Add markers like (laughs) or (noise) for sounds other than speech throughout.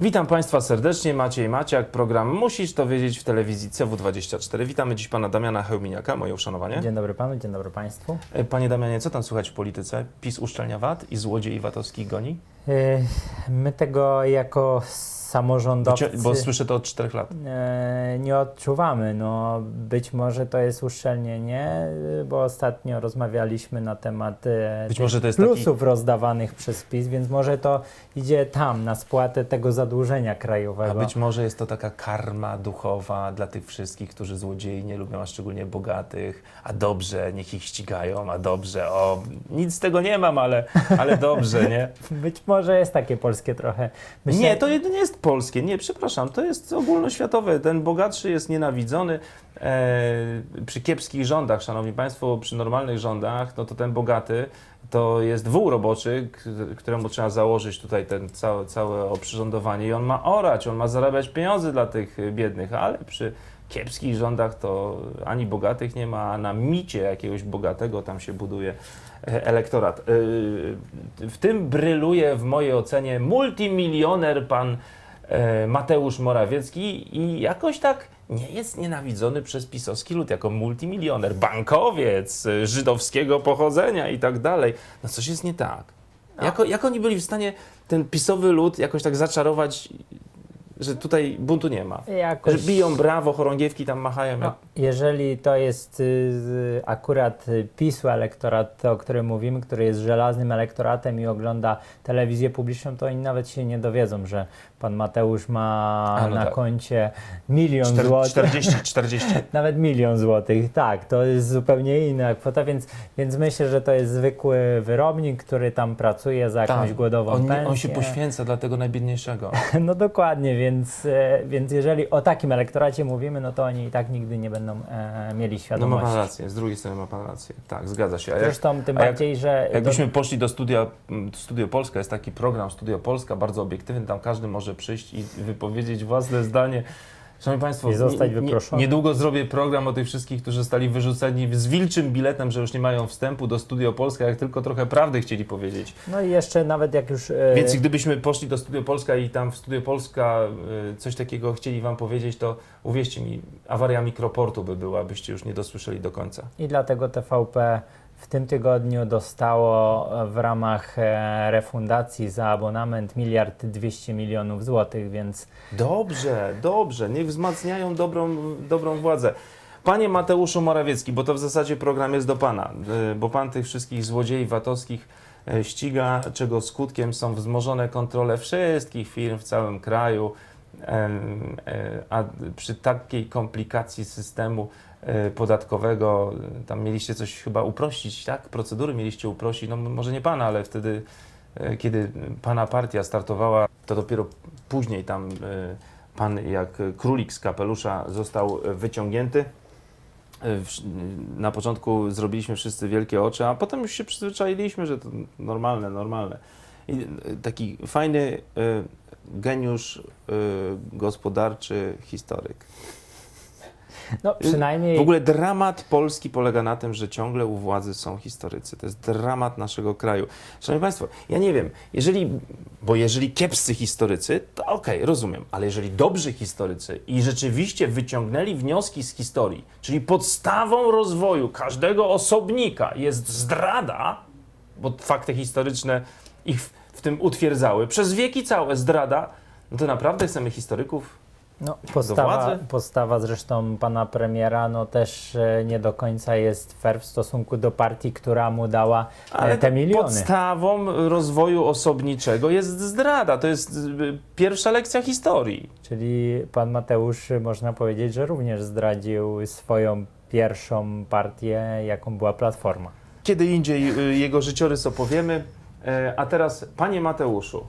Witam Państwa serdecznie, Maciej Maciak, program Musisz to wiedzieć w telewizji CW24. Witamy dziś Pana Damiana Hełminiaka, moje uszanowanie. Dzień dobry panu, dzień dobry państwu. E, Panie Damianie, co tam słychać w polityce? PiS uszczelnia VAT i złodziei VAT-owskich goni? Yy, My tego jako samorządowcy Bo słyszę to od czterech lat. e, nie odczuwamy. No, być może to jest uszczelnienie, bo ostatnio rozmawialiśmy na temat e, Być może to jest taki- plusów rozdawanych przez PiS, więc może to idzie tam na spłatę tego zadłużenia A krajowego. być może jest to taka karma duchowa dla tych wszystkich, którzy złodziei nie lubią, a szczególnie bogatych. A dobrze, niech ich ścigają, a dobrze, o, nic z tego nie mam, ale, ale dobrze, nie? (laughs) Być może jest takie polskie trochę. Myślę- Nie, to nie nie polskie. Nie, przepraszam, to jest ogólnoświatowe. Ten bogatszy jest nienawidzony. E, przy kiepskich rządach, szanowni państwo, przy normalnych rządach, no to ten bogaty to jest wół roboczy, któremu trzeba założyć tutaj ten całe, całe oprzyrządowanie i on ma orać, on ma zarabiać pieniądze dla tych biednych, ale przy kiepskich rządach to ani bogatych nie ma, a na micie jakiegoś bogatego tam się buduje e, elektorat. E, W tym bryluje w mojej ocenie multimilioner pan Mateusz Morawiecki i jakoś tak nie jest nienawidzony przez pisowski lud jako multimilioner, bankowiec, e, żydowskiego pochodzenia i tak dalej. No coś jest nie tak. Jak, jak oni byli w stanie ten pisowy lud jakoś tak zaczarować, że tutaj buntu nie ma? Jakoś... Że biją brawo, chorągiewki tam machają. No, jeżeli to jest y, akurat PiSu elektorat, o którym mówimy, który jest żelaznym elektoratem i ogląda telewizję publiczną, to oni nawet się nie dowiedzą, że pan Mateusz ma A, no na tak. koncie milion Czter- złotych. 40, 40. (laughs) Nawet milion złotych, tak, to jest zupełnie inna kwota, więc, więc myślę, że to jest zwykły wyrobnik, który tam pracuje za jakąś Tak. głodową on, pensję. on się poświęca dla tego najbiedniejszego. (laughs) No dokładnie, więc, e, więc jeżeli o takim elektoracie mówimy, no to oni i tak nigdy nie będą e, mieli No ma świadomości. pan rację, z drugiej strony ma pan rację. Tak, zgadza się. A jak, Zresztą tym a jak- bardziej, że jakbyśmy poszli do studia, Studio Polska, jest taki program Studio Polska, bardzo obiektywny, tam każdy może przyjść i wypowiedzieć własne zdanie. Szanowni Państwo, I zostać wyproszony. niedługo zrobię program o tych wszystkich, którzy zostali wyrzuceni z wilczym biletem, że już nie mają wstępu do Studio Polska, jak tylko trochę prawdy chcieli powiedzieć. no i jeszcze nawet jak już e, Więc gdybyśmy poszli do Studio Polska i tam w Studio Polska y, coś takiego chcieli Wam powiedzieć, to uwierzcie mi, awaria mikroportu by była, byście już nie dosłyszeli do końca. i dlatego TVP w tym tygodniu dostało e, w ramach e, refundacji za abonament miliard 200 milionów złotych, więc Dobrze, dobrze, niech wzmacniają dobrą, dobrą władzę. Panie Mateuszu Morawiecki, bo to w zasadzie program jest do Pana, y, bo Pan tych wszystkich złodziei VAT-owskich ściga, czego skutkiem są wzmożone kontrole wszystkich firm w całym kraju, e, a przy takiej komplikacji systemu e, podatkowego, y, tam mieliście coś chyba uprościć, tak? Procedury mieliście uprościć, no może nie Pana, ale wtedy, e, kiedy Pana partia startowała, to dopiero później tam e, Pan jak królik z kapelusza został e, wyciągnięty. E, Na początku zrobiliśmy wszyscy wielkie oczy, a potem już się przyzwyczailiśmy, że to normalne, normalne. I e, taki fajny e, geniusz e, gospodarczy, historyk. No przynajmniej W ogóle dramat Polski polega na tym, że ciągle u władzy są historycy. To jest dramat naszego kraju. Szanowni Państwo, ja nie wiem, jeżeli, bo jeżeli kiepscy historycy, to okej, rozumiem, ale jeżeli dobrzy historycy i rzeczywiście wyciągnęli wnioski z historii, czyli podstawą rozwoju każdego osobnika jest zdrada, bo fakty historyczne ich w, w tym utwierdzały, przez wieki całe zdrada, no to naprawdę chcemy historyków No, postawa, postawa zresztą pana premiera no też e, nie do końca jest fair w stosunku do partii, która mu dała e, Ale te miliony. podstawą rozwoju osobniczego jest zdrada. To jest y, pierwsza lekcja historii. Czyli pan Mateusz można powiedzieć, że również zdradził swoją pierwszą partię, jaką była Platforma. Kiedy indziej jego życiorys opowiemy. E, A teraz, panie Mateuszu,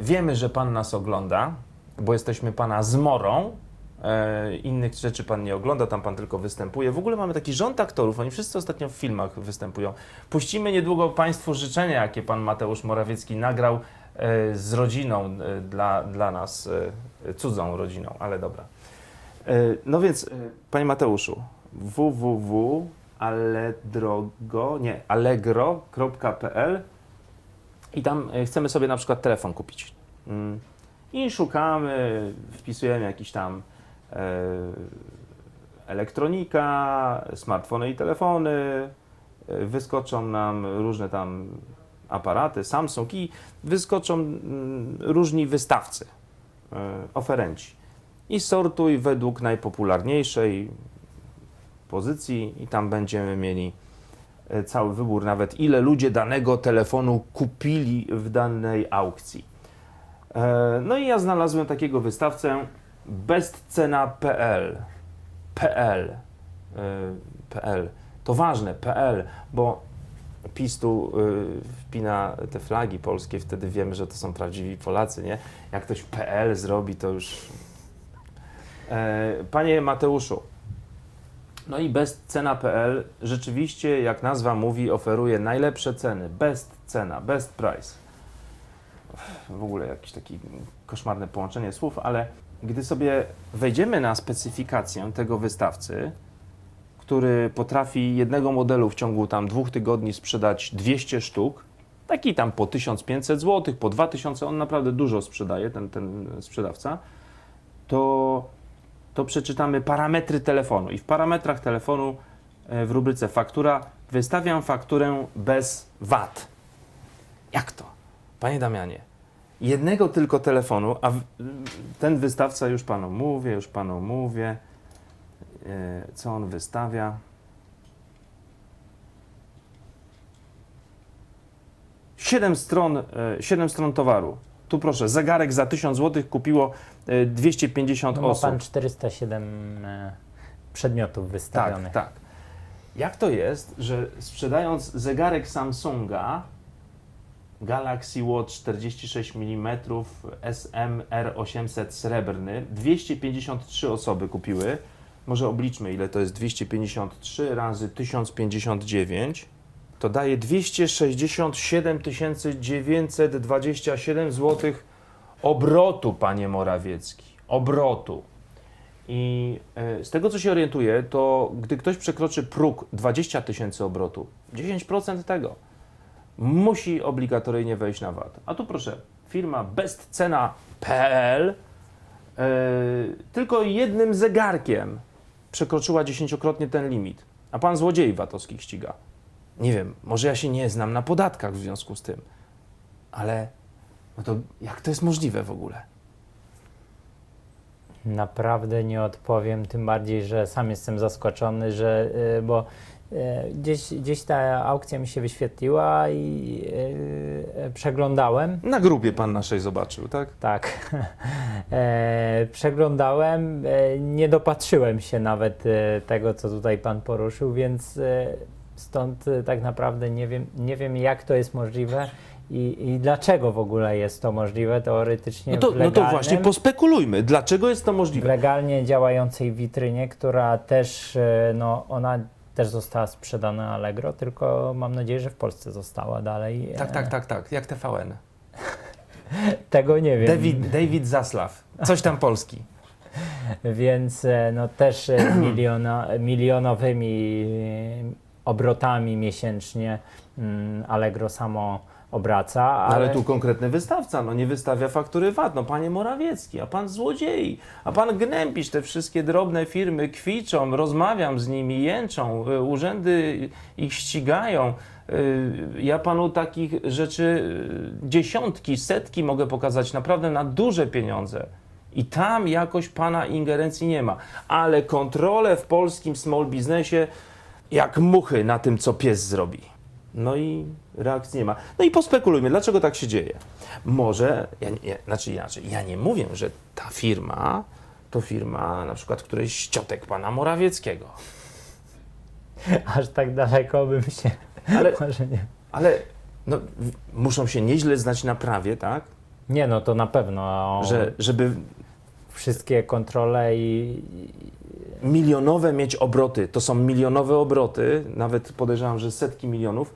wiemy, że pan nas ogląda, bo jesteśmy pana zmorą. E, Innych rzeczy pan nie ogląda, tam pan tylko występuje. W ogóle mamy taki rząd aktorów, oni wszyscy ostatnio w filmach występują. Puścimy niedługo państwu życzenia, jakie pan Mateusz Morawiecki nagrał e, z rodziną e, dla, dla nas, cudzą rodziną, ale dobra. No więc, panie Mateuszu, www allegro, nie, allegro.pl i tam chcemy sobie na przykład telefon kupić. I szukamy, wpisujemy jakiś tam e, elektronika, smartfony i telefony, e, wyskoczą nam różne tam aparaty, Samsung i wyskoczą różni wystawcy, e, oferenci. I sortuj według najpopularniejszej pozycji i tam będziemy mieli cały wybór, nawet ile ludzie danego telefonu kupili w danej aukcji. E, No i ja znalazłem takiego wystawcę bestcena.pl. PL. e, PL. To ważne, PL, bo PiS tu y, wpina te flagi polskie, wtedy wiemy, że to są prawdziwi Polacy, nie? Jak ktoś PL zrobi, to już... E, Panie Mateuszu, no i bestcena.pl rzeczywiście, jak nazwa mówi, oferuje najlepsze ceny. Best cena, best price. W ogóle jakieś takie koszmarne połączenie słów, ale gdy sobie wejdziemy na specyfikację tego wystawcy, który potrafi jednego modelu w ciągu tam dwóch tygodni sprzedać 200 sztuk, taki tam po 1500 zł, po 2000, on naprawdę dużo sprzedaje, ten, ten sprzedawca, to, to przeczytamy parametry telefonu. I w parametrach telefonu e, w rubryce faktura wystawiam fakturę bez VAT. Jak to? Panie Damianie, jednego tylko telefonu, a ten wystawca, już panu mówię, już panu mówię, e, co on wystawia. Siedem stron, e, siedem stron towaru. Tu proszę, zegarek za 1000 zł kupiło e, 250 No, ma osób. pan 407 e, przedmiotów wystawionych. Tak, tak. Jak to jest, że sprzedając zegarek Samsunga Galaxy Watch 46 mm SMR800 srebrny, 253 osoby kupiły. Może obliczmy, ile to jest 253 razy 1059. To daje 267 927 zł obrotu, panie Morawiecki. Obrotu. I e, z tego, co się orientuję, to gdy ktoś przekroczy próg 20 tysięcy obrotu, 10% tego musi obligatoryjnie wejść na VAT. A tu proszę, firma bestcena.pl e, tylko jednym zegarkiem przekroczyła dziesięciokrotnie ten limit. A pan złodziei VAT-owskich ściga. Nie wiem, może ja się nie znam na podatkach w związku z tym, ale no to jak to jest możliwe w ogóle? Naprawdę nie odpowiem, tym bardziej, że sam jestem zaskoczony, że y, bo gdzieś, gdzieś ta aukcja mi się wyświetliła i y, przeglądałem. Na grupie pan naszej zobaczył, tak? Tak, (laughs) e, przeglądałem, e, nie dopatrzyłem się nawet e, tego, co tutaj Pan poruszył, więc e, stąd e, tak naprawdę nie wiem, nie wiem jak to jest możliwe i, i dlaczego w ogóle jest to możliwe teoretycznie No to, w no to legalnym- właśnie pospekulujmy, dlaczego jest to w możliwe? legalnie działającej witrynie, która też, e, no ona też została sprzedana na Allegro, tylko mam nadzieję, że w Polsce została dalej. Tak, E, tak, tak, tak, jak TVN. (laughs) Tego nie wiem. David, David Zaslaw, coś tam polski. (laughs) Więc e, no też e, (clears throat) miliona, milionowymi obrotami miesięcznie mm, Allegro samo obraca, ale, Ale tu konkretny wystawca, no nie wystawia faktury VAT, no panie Morawiecki, a pan złodziei, a pan gnębisz te wszystkie drobne firmy, kwiczą, rozmawiam z nimi, jęczą, y, urzędy ich ścigają. Y, Ja panu takich rzeczy y, dziesiątki, setki mogę pokazać, naprawdę na duże pieniądze. I tam jakoś pana ingerencji nie ma. Ale kontrolę w polskim small biznesie jak muchy na tym, co pies zrobi. No i reakcji nie ma. No i pospekulujmy, dlaczego tak się dzieje. Może, ja nie, znaczy inaczej, ja nie mówię, że ta firma to firma na przykład którejś ciotek pana Morawieckiego. aż tak daleko bym się Ale, może nie. ale no, muszą się nieźle znać na prawie, tak? Nie, no to na pewno Że, żeby wszystkie kontrole i, milionowe mieć obroty, to są milionowe obroty, nawet podejrzewam, że setki milionów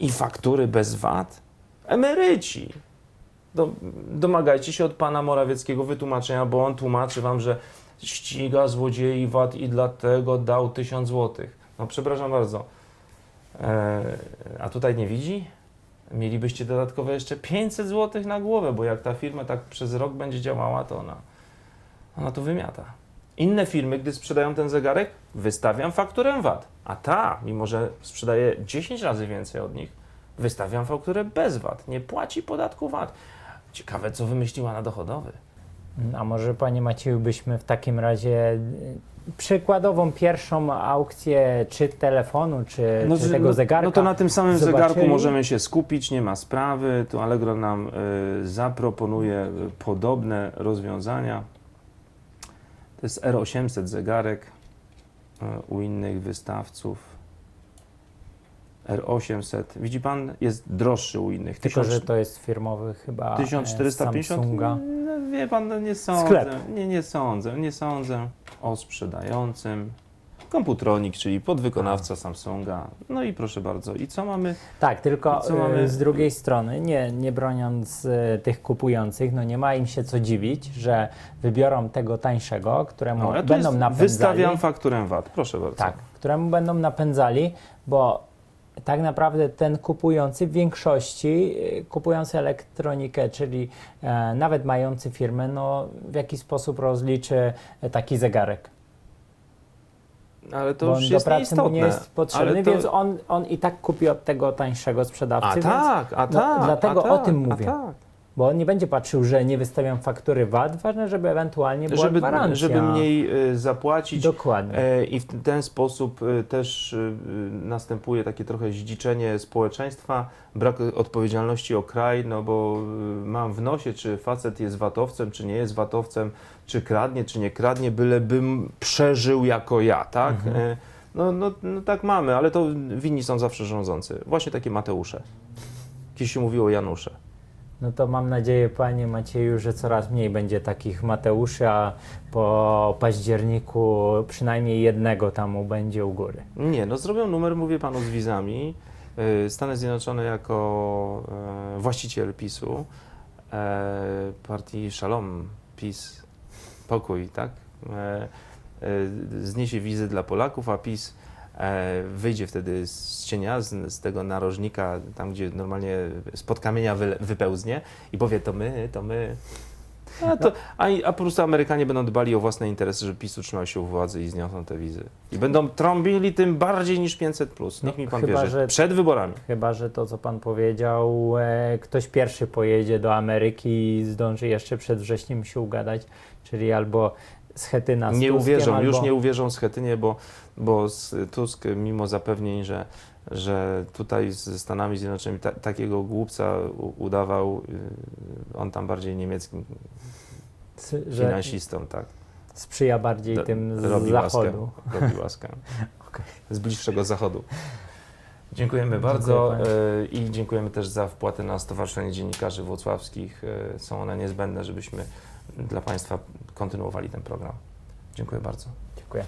i faktury bez VAT, emeryci. Do, domagajcie się od pana Morawieckiego wytłumaczenia, bo on tłumaczy wam, że ściga złodziei VAT i dlatego dał tysiąc złotych. No przepraszam bardzo. E, a tutaj nie widzi? mielibyście dodatkowe jeszcze 500 zł na głowę, bo jak ta firma tak przez rok będzie działała, to ona, ona to wymiata. Inne firmy, gdy sprzedają ten zegarek, wystawiam fakturę VAT, a ta, mimo że sprzedaje 10 razy więcej od nich, wystawiam fakturę bez VAT, nie płaci podatku VAT. Ciekawe, co wymyśliła na dochodowy. A może Panie Macieju byśmy w takim razie y, przykładową pierwszą aukcję czy telefonu, czy, czy tego no, zegarka No to na tym samym zobaczyli? zegarku możemy się skupić, nie ma sprawy. Tu Allegro nam y, zaproponuje y, podobne rozwiązania. To jest R800 zegarek y, u innych wystawców. R800. Widzi pan, jest droższy u innych. Tylko, że 1000 to jest firmowy chyba e, 1450? Samsunga. No, wie pan, no nie sądzę. Sklep. Nie, nie sądzę. Nie sądzę o sprzedającym. Komputronik, czyli podwykonawca Samsunga. No i proszę bardzo. I co mamy? Tak, tylko co mamy? y, z drugiej strony, nie, nie broniąc y, tych kupujących, no nie ma im się co dziwić, że wybiorą tego tańszego, któremu No, ja będą jest, napędzali. wystawiam fakturę VAT. Proszę bardzo. Tak, któremu będą napędzali, bo tak naprawdę ten kupujący w większości, y, kupujący elektronikę, czyli e, nawet mający firmę, no w jaki sposób rozliczy e, taki zegarek. Ale to już on do jest pracy mu nie jest potrzebny, to- więc on, on i tak kupi od tego tańszego sprzedawcy. A tak, a no, tak. dlatego a o tak, tym a mówię. tak. Bo on nie będzie patrzył, że nie wystawiam faktury VAT, ważne, żeby ewentualnie była Żeby, gwarancja. żeby mniej y, zapłacić. Dokładnie. E, I w ten sposób e, też e, następuje takie trochę zdziczenie społeczeństwa, brak odpowiedzialności o kraj, no bo e, mam w nosie, czy facet jest watowcem, czy nie jest watowcem, czy kradnie, czy nie kradnie, bylebym przeżył jako ja, tak? Mhm. E, No, no, no tak mamy, ale to winni są zawsze rządzący. Właśnie takie Mateusze. Kiedyś się mówiło Janusze. No to mam nadzieję, panie Macieju, że coraz mniej będzie takich Mateuszy, a po październiku przynajmniej jednego tam będzie u góry. Nie, no zrobią numer, mówię panu, z wizami. Y, Stany Zjednoczone jako e, właściciel PiSu, e, partii Shalom, PiS, pokój, tak? Zniesie wizy dla Polaków, a PiS wyjdzie wtedy z cienia, z, z tego narożnika, tam gdzie normalnie spod kamienia wy, wypełznie i powie to my, to my. A, to, a, a po prostu Amerykanie będą dbali o własne interesy, żeby PiS utrzymał się u władzy i zniosą te wizy. I będą trąbili tym bardziej niż 500. Plus. Niech No, mi pan chyba, wierzy. że- Przed wyborami. Chyba, że to, co pan powiedział, e, ktoś pierwszy pojedzie do Ameryki i zdąży jeszcze przed wrześniem się ugadać, czyli albo Schetyna z Nie Tuskiem, uwierzą, albo... już nie uwierzą Schetynie, bo, bo z Tusk, mimo zapewnień, że, że tutaj ze Stanami Zjednoczonymi ta, takiego głupca udawał, y, on tam bardziej niemieckim że finansistą, tak. sprzyja bardziej tym z robi zachodu. Łaskę, robi (laughs) łaskę. Okej. Z bliższego zachodu. Dziękujemy bardzo Dziękuję y, i dziękujemy też za wpłatę na Stowarzyszenie Dziennikarzy Włocławskich. Y, Są one niezbędne, żebyśmy dla Państwa kontynuowali ten program. Dziękuję bardzo. Dziękuję.